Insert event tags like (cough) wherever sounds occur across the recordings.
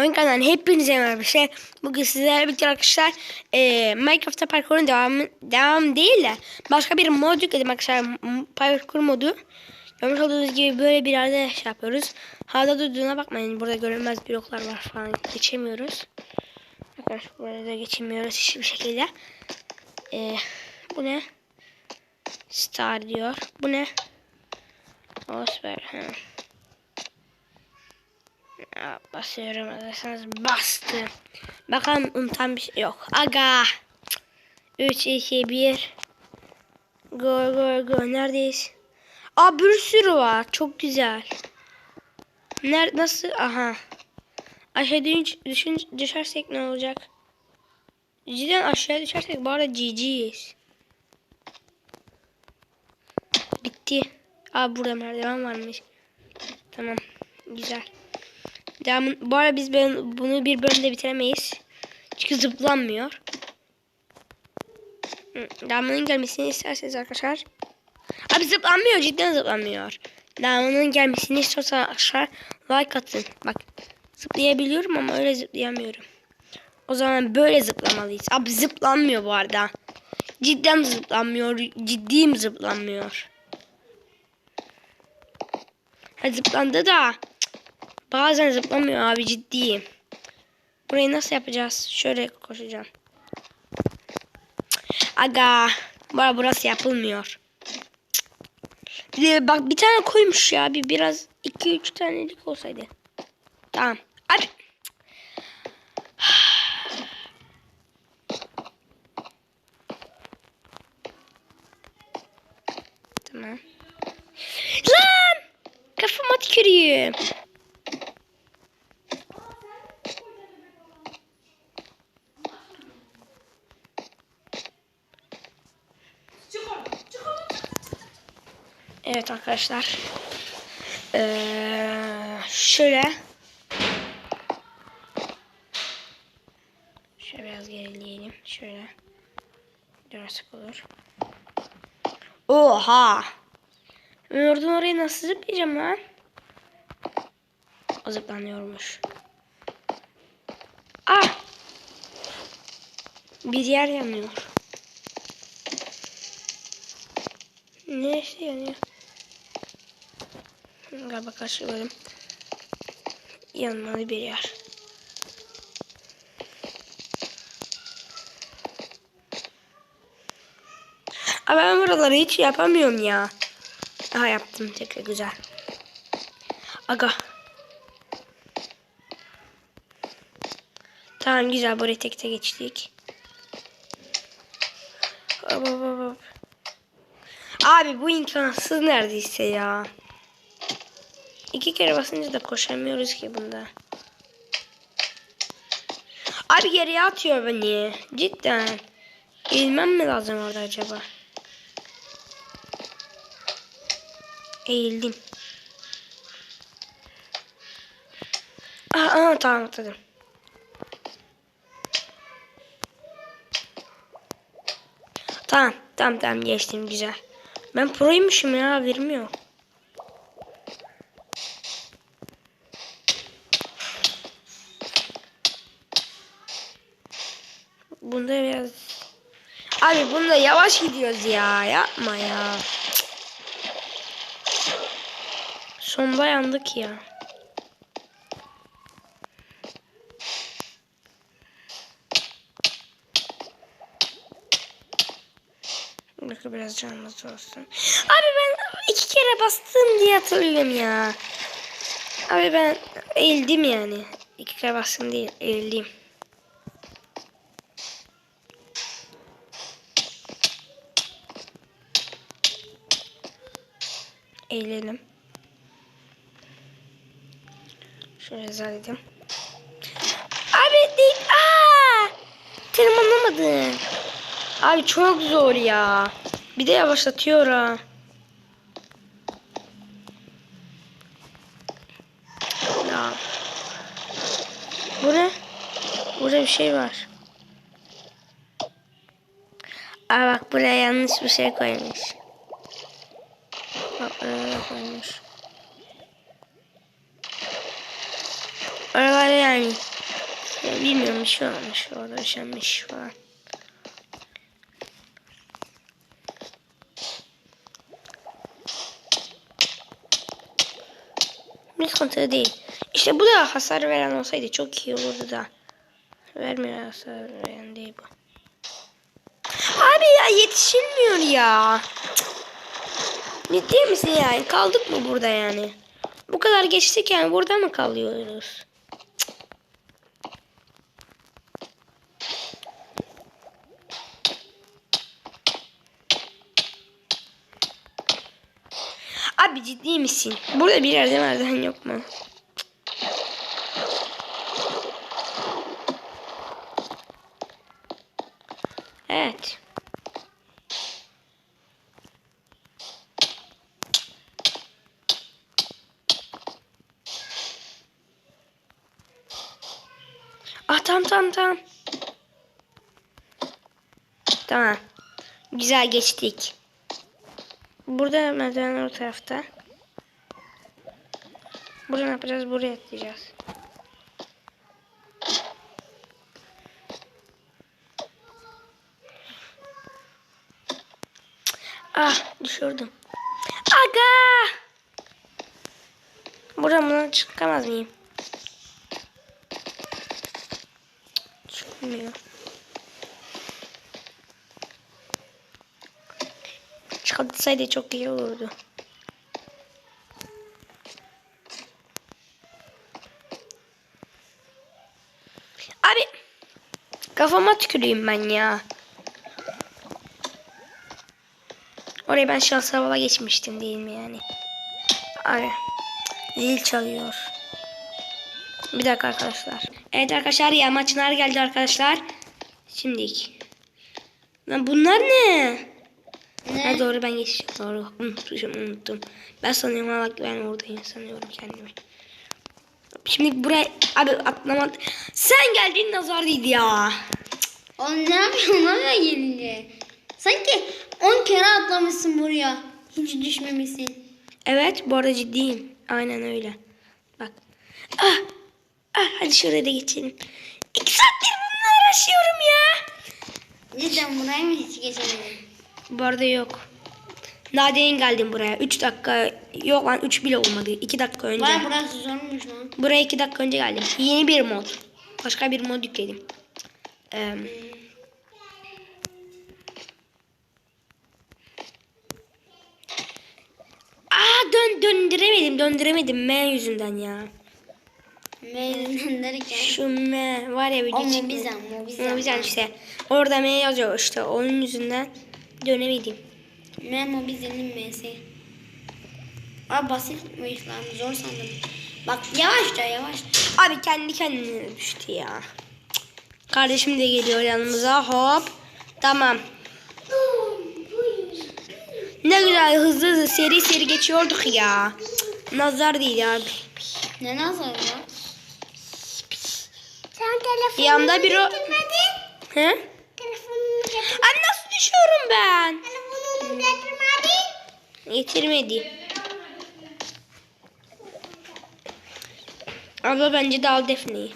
Oyun kanalına hepinize merhaba. Bugün sizlerle birlikte arkadaşlar e, Minecraft'ta parkurun devam, devam değil de başka bir mod yükledim arkadaşlar. Parkur modu. Görmüş olduğunuz gibi böyle bir yerde şey yapıyoruz. Havada durduğuna bakmayın. Burada görünmez bloklar var falan. Geçemiyoruz. Arkadaşlar burada da geçemiyoruz hiçbir şekilde. E, bu ne? Star diyor. Bu ne? O süper. Ha. Basıyorum alırsanız bastım. Bakalım unutan bir şey yok. Aga. 3, 2, 1. Go go go. Neredeyiz? Aa bir sürü var. Çok güzel. Ner nasıl? Aha. Aşağı düş, düşün, düşersek ne olacak? Cidden aşağı düşersek bu arada GG'yiz. Bitti. Aa burada merdiven varmış. Tamam. Güzel. Devamın, bu arada biz ben, bunu bir bölümde bitiremeyiz. Çünkü zıplanmıyor. Devamının gelmesini isterseniz arkadaşlar. Abi zıplanmıyor cidden zıplanmıyor. Devamının gelmesini istiyorsanız arkadaşlar like atın. Bak zıplayabiliyorum ama öyle zıplayamıyorum. O zaman böyle zıplamalıyız. Abi zıplanmıyor bu arada. Cidden zıplanmıyor. Ciddiyim zıplanmıyor. Ha, zıplandı da. Bazen zıplamıyor abi ciddiyim. Burayı nasıl yapacağız? Şöyle koşacağım. Aga. Bana burası yapılmıyor. Bak bir tane koymuş ya. Bir biraz 2-3 tanelik olsaydı. Tamam. Abi. (sighs) Tamam. Lan! Kafama tükürüyor. Evet arkadaşlar. Ee, şöyle. Şöyle biraz gerileyelim. Şöyle. Biraz olur. Oha. Ben oradan oraya nasıl zıplayacağım lan? O zıplanıyormuş. Ah! Bir yer yanıyor. Neresi yanıyor? Galiba karşı bölüm. Yanmalı bir yer. Ama ben buraları hiç yapamıyorum ya. Aha yaptım tekrar güzel. Aga. Tamam güzel burayı tek geçtik. Hop hop hop. Abi bu imkansız neredeyse ya. İki kere basınca da koşamıyoruz ki bunda. Abi geriye atıyor beni. Cidden. Eğilmem mi lazım orada acaba? Eğildim. Aa, tamam atladım. Tamam tamam tamam geçtim güzel. Ben proymuşum ya haberim yok. Bunda biraz... Abi bunda yavaş gidiyoruz ya. Yapma ya. Sonda yandık ya. Bakın biraz canımız olsun. Abi ben iki kere bastım diye hatırlıyorum ya. Abi ben eğildim yani. İki kere bastım değil eğildim. Eğilelim. Şöyle zannedeyim. Abi değil. Aa! Tırmanamadım. Abi çok zor ya. Bir de yavaşlatıyor ha. Ya. Bu ne? Burada bir şey var. Aa bak buraya yanlış bir şey koymuş. Bak buraya koymuş. Oraları yani Ya bilmiyorum bir şey olmuş orada yaşanmış falan. Bir sıkıntı değil. İşte bu da hasar veren olsaydı çok iyi olurdu da. Vermiyor hasar veren değil bu. Abi ya yetişilmiyor ya. Cık. Ciddi misin yani? Kaldık mı burada yani? Bu kadar geçtik yani burada mı kalıyoruz? Abi ciddi misin? Burada bir yerde merdiven yok mu? Evet. Tamam tamam tamam. Tamam. Güzel geçtik. Burada merdiven o tarafta. Burada ne yapacağız? Buraya atlayacağız. Ah düşürdüm. Aga! Buradan çıkamaz mıyım? Çıkmıyor. Çıkabilseydi çok iyi olurdu. Abi kafama tüküreyim ben ya. Oraya ben şans hava geçmiştim değil mi yani? Abi zil çalıyor. Bir dakika arkadaşlar. Evet arkadaşlar ya maçlar geldi arkadaşlar. Şimdilik. Lan bunlar ne? Ne? Ha doğru ben geçeceğim. Doğru. Unutmuşum unuttum. Ben sanıyorum valla ben oradayım sanıyorum kendimi. Şimdi buraya abi atlamadı. Sen geldiğin nazar değdi ya. Oğlum ne yapıyorsun oraya gelince? Sanki 10 kere atlamışsın buraya. Hiç düşmemişsin. Evet bu arada ciddiyim. Aynen öyle. Bak. Ah. Ah hadi şuraya da geçelim. İki saattir bununla uğraşıyorum ya. Cidden buraya mı hiç geçemedin? Bu arada yok. Nadeyin geldim buraya. 3 dakika yok lan 3 bile olmadı. 2 dakika önce. Vay burası zormuş lan. Buraya 2 dakika önce geldim. Yeni bir mod. Başka bir mod yükledim. Ee, Aa dön döndüremedim döndüremedim M yüzünden ya. Derken. Şu M var ya bir O küçük Mobizem, M. Mobizem. Mobizem işte. Orada M yazıyor işte. Onun yüzünden dönemedim. Memo bizenin M'si. Aa basitmiş lan zor sandım. Bak yavaşça yavaşça. Abi kendi kendine düştü ya. Kardeşim de geliyor yanımıza. Hop. Tamam. Ne güzel hızlı hızlı seri seri geçiyorduk ya. Nazar değil abi. Ne nazar ya? Yanımda bir o... getirmedin. He? Abi nasıl düşüyorum ben? Telefonunu getirmedin. Getirmedi. Abla bence de al Defne'yi.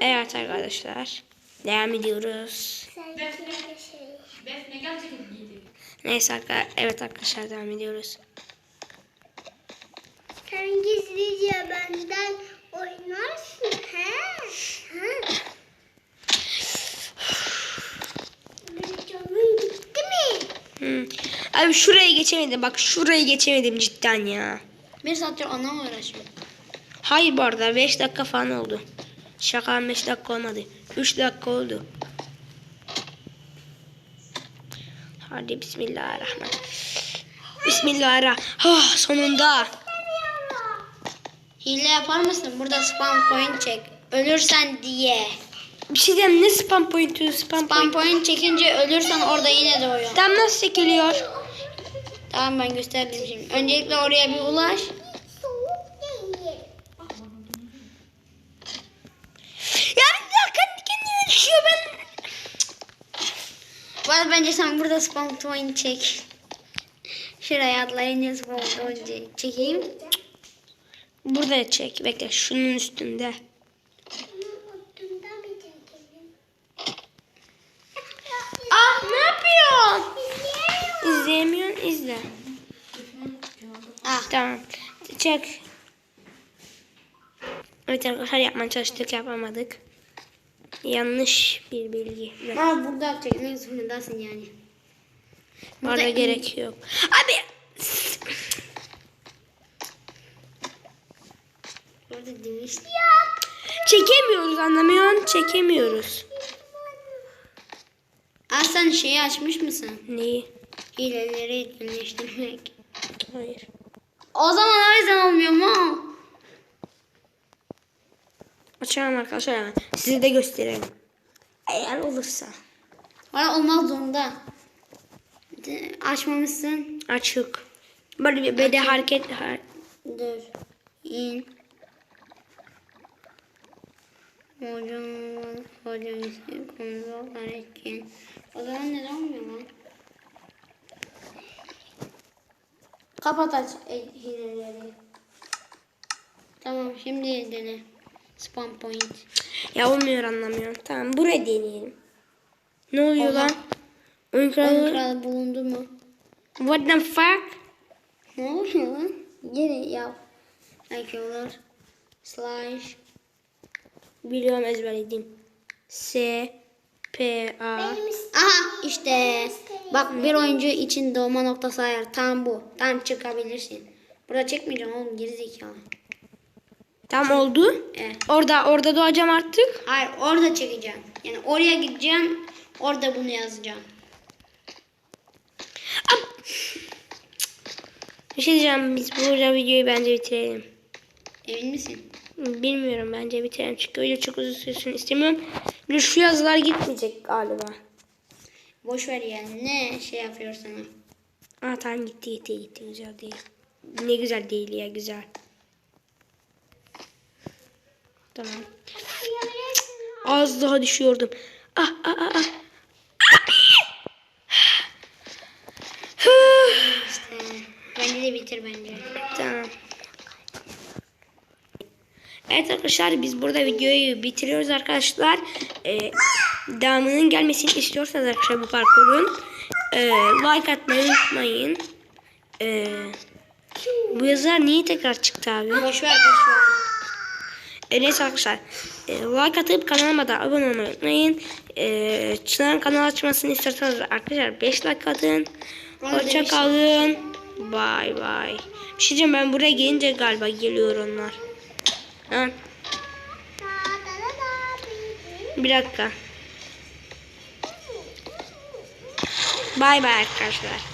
Evet arkadaşlar. Devam ediyoruz. Neyse arka- evet arkadaşlar devam ediyoruz. Sen gizlice benden oynarsın. Hmm. Abi şuraya geçemedim. Bak şurayı geçemedim cidden ya. Bir saattir ona mı uğraşıyorum? Hayır bu arada 5 dakika falan oldu. Şaka 5 dakika olmadı. 3 dakika oldu. Hadi bismillahirrahmanirrahim. Bismillahirrahmanirrahim. Ah sonunda. Hile yapar mısın? Burada spam point çek. Ölürsen diye. Bir şey diyeyim ne spam pointu spam, Spam point. point çekince ölürsen orada yine doğuyor. Tam nasıl çekiliyor? Tamam ben gösterdim şimdi. Öncelikle oraya bir ulaş. Ya bir dakika kendi kendine düşüyor ben. Arada bence sen burada spam point çek. Şuraya atlayınca spam point çek- çekeyim. Burada çek. Bekle şunun üstünde. Ah ne yapıyorsun? İzleyemiyorsun izle. Ah. Tamam. Çek. Evet arkadaşlar yapmaya çalıştık yapamadık. Yanlış bir bilgi. Ama burada çekmek zorundasın yani. Burada, burada gerek yok. Abi Orada demişti. çekemiyoruz anlamıyorsun. Çekemiyoruz. Aa sen şeyi açmış mısın? Neyi? Hileleri etkinleştirmek. Hayır. O zaman o yüzden olmuyor mu? Açalım arkadaşlar hemen. Size de gösterelim. Eğer olursa. Bana olmak zorunda. Açmamışsın. Açık. Böyle bir böyle hareket har- Dur. İn. Hocam, hocam ise kontrol etkin. O zaman neden olmuyor lan? Kapat aç e, hileleri. Tamam şimdi dene. Spam point. Ya olmuyor anlamıyorum. Tamam buraya deneyelim. Ne oluyor Oha. lan? Oyun kralı. kralı bulundu mu? What the fuck? Ne oluyor lan? Geri yap. Like olur. Slash. Biliyorum ezberledim. S P A Aha işte. Bak bir oyuncu için doğma noktası ayar. Tam bu. Tam çıkabilirsin. Burada çekmeyeceğim oğlum gerizekalı. Tam oldu. Evet. Orada orada doğacağım artık. Hayır orada çekeceğim. Yani oraya gideceğim. Orada bunu yazacağım. Bir şey diyeceğim biz burada videoyu bence bitirelim. Emin misin? Bilmiyorum bence bitirelim çünkü öyle çok uzun sürsün istemiyorum. Bir şu yazılar gitmeyecek galiba. Boş ver yani. Ne şey yapıyor sana? Aa tamam gitti gitti gitti güzel değil. Ne güzel değil ya güzel. Tamam. Az daha düşüyordum. Ah ah ah. ah. İşte. Bence de bitir bence. Tamam. Evet arkadaşlar biz burada videoyu bitiriyoruz arkadaşlar. Ee, devamının gelmesini istiyorsanız arkadaşlar bu parkurun e, like atmayı unutmayın. Ee, bu yazılar niye tekrar çıktı abi? Boş ver boş ver. E, neyse arkadaşlar e, like atıp kanalıma da abone olmayı unutmayın. E, Çınar'ın kanal açmasını istiyorsanız arkadaşlar 5 like atın. Hoşça kalın. Bay bay. Bir şey diyeceğim ben buraya gelince galiba geliyor onlar. Ha, bir dakika. Bay bay arkadaşlar.